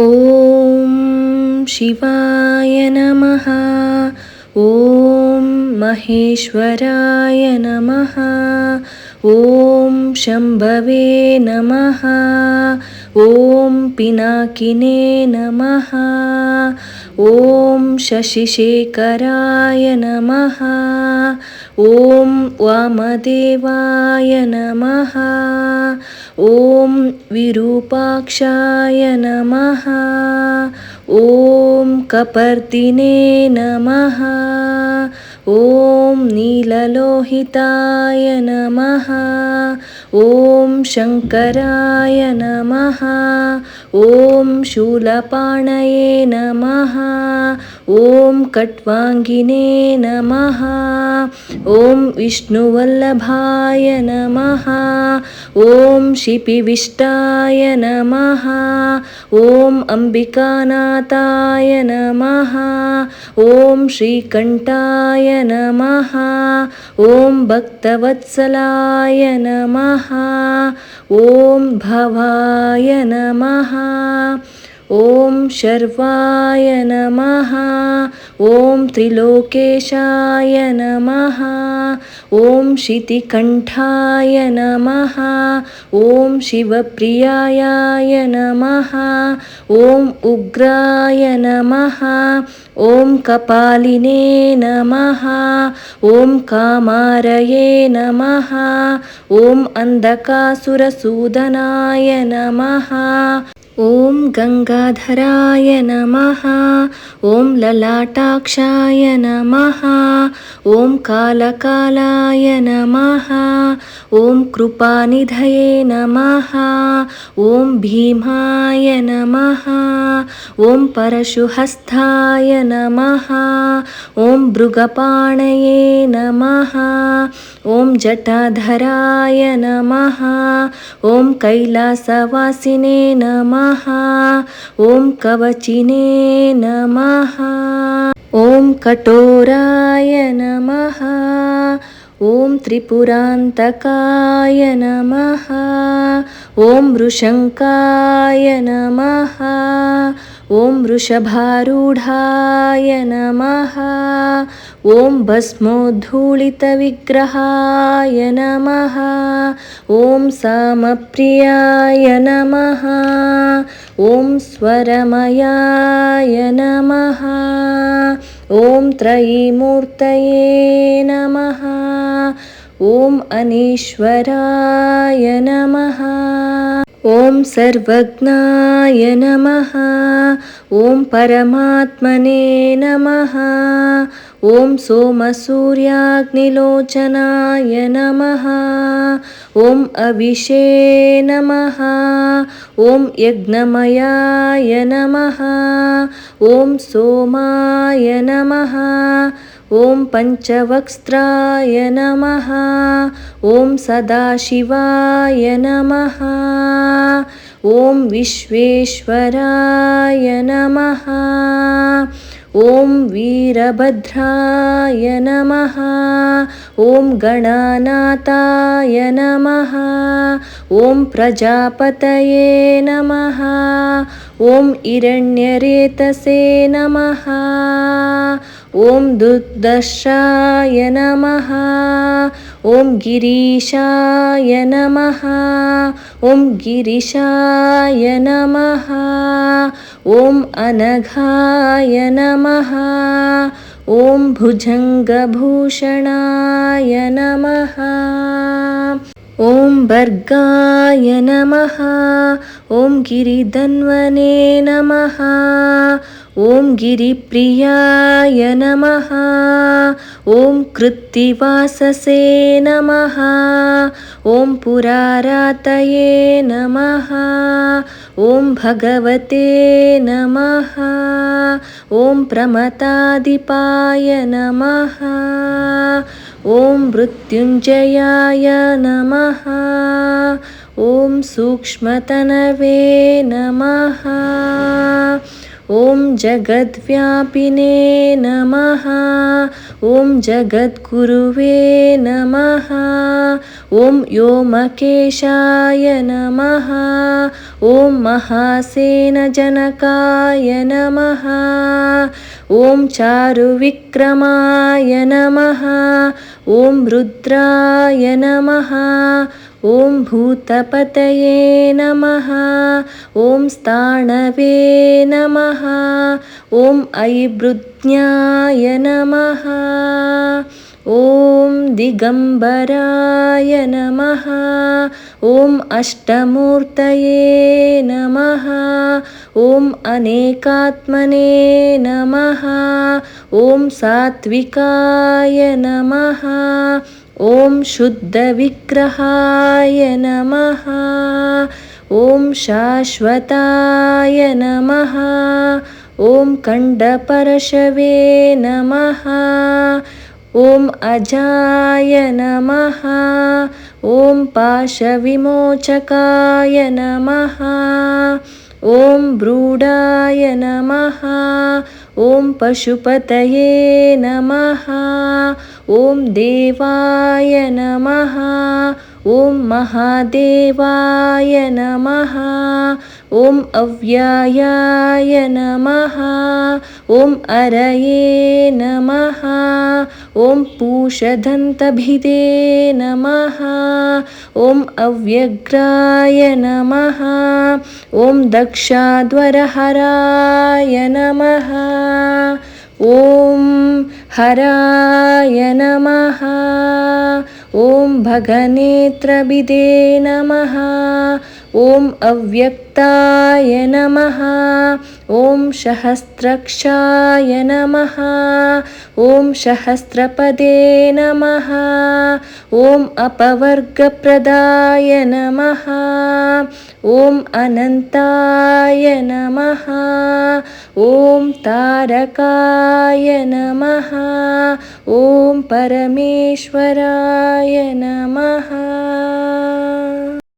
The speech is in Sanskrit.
ॐ शिवाय नमः। ॐ महेश्वराय नमः। ॐ शम्भवे नमः। ॐ पिनाकिने नमः। ॐ शशिशेखराय नमः ॐ वामदेवाय नमः। ॐ विरूपाक्षाय नमः। ॐ कपर्दिने नमः। ॐ नीललोहिताय नमः। ॐ शङ्कराय नमः ॐ शूलपाणये नमः ॐ कट्वाङ्गिने नमः ॐ विष्णुवल्लभाय नमः ॐ शिपिविष्टाय नमः ॐ अम्बिकानाथाय नमः ॐ श्रीकण्ठाय नमः ॐ भक्तवत्सलाय नमः ॐ भवाय नमः। ॐ शर्वाय नमः ॐ त्रिलोकेशाय नमः। ॐ शितिकण्ठाय नमः। ॐ शिवप्रियाय नमः। ॐ उग्राय नमः। ॐ कपालिने नमः। ॐ कामारये नमः। ॐ अन्धकासुरसूदनाय नमः ॐ गङ्गाधराय नमः ॐ ललाटाक्षाय नमः ॐ कालकालाय नमः ॐ कृपानिधये नमः ॐ भीमाय नमः ॐ परशुहस्ताय नमः ॐ भृगपाणये नमः ॐ जटाधराय नमः ॐ कैलासवासिने नमः ॐ कवचिने नमः। ॐ कठोराय नमः। ॐ त्रिपुरान्तकाय नमः। ॐ वृषङ्काय नमः ॐ वृषभारूढाय नमः। ॐ भस्मोद्धूलितविग्रहाय नमः। ॐ सामप्रियाय नमः। ॐ स्वरमयाय नमः। ॐ त्रयीमूर्तये नमः। ॐ अनीश्वराय नमः ॐ सर्वज्ञाय नमः। ॐ परमात्मने नमः ॐ सोमसूर्याग्निलोचनाय नमः। ॐ अविशे नमः। ॐ यज्ञमयाय नमः। ॐ सोमाय नमः। ॐ पञ्चवक्स्त्राय नमः। ॐ सदाशिवाय नमः। ॐ विश्वेश्वराय नमः ॐ वीरभद्राय नमः। ॐ गणानाथाय नमः। ॐ प्रजापतये नमः। ॐ हिरण्यरेतसे नमः ॐ दुर्दशाय नमः। ॐ गिरीशाय नमः। ॐ गिरिशाय नमः। ॐ अनघाय नमः। ॐ भुजङ्गभूषणाय नमः। ॐ भर्गाय नमः। ॐ गिरिधन्वने नमः ॐ गिरिप्रियाय नमः। ॐ कृत्तिवाससे नमः। ॐ पुरारातये नमः। ॐ भगवते नमः। ॐ प्रमतादिपाय नमः। ॐ मृत्युञ्जयाय नमः। ॐ सूक्ष्मतनवे नमः ॐ जगद्व्यापिने नमः। ॐ जगद्गुरुवे नमः। ॐ व्योमकेशाय नमः। ॐ महासेनजनकाय नमः। ॐ चारुविक्रमाय नमः। ॐ रुद्राय नमः ॐ भूतपतये नमः। ॐ स्थाणवे नमः। ॐ ऐबृज्ञाय नमः। ॐ दिगम्बराय नमः। ॐ अष्टमूर्तये नमः। ॐ अनेकात्मने नमः। ॐ सात्विकाय नमः ॐ शुद्धविग्रहाय नमः। ॐ शाश्वताय नमः। ॐ कण्डपरशवे नमः। ॐ अजाय नमः। ॐ पाशविमोचकाय नमः। ॐ ब्रूडाय नमः ॐ पशुपतये नमः ॐ देवाय नमः ॐ महादेवाय नमः। ॐ अव्यायाय नमः। ॐ अरये नमः। ॐ पूषदन्तभिदे नमः। ॐ अव्यग्राय नमः। ॐ दक्षाध्वरहराय नमः। ॐ हराय नमः ॐ भगनेत्रविदे नमः। ॐ अव्यक्ताय नमः। ॐ सहस्रक्षाय नमः। ॐ सहस्रपदे नमः। ॐ अपवर्गप्रदाय नमः ॐ अनन्ताय नमः। ॐ तारकाय नमः। ॐ परमेश्वराय नमः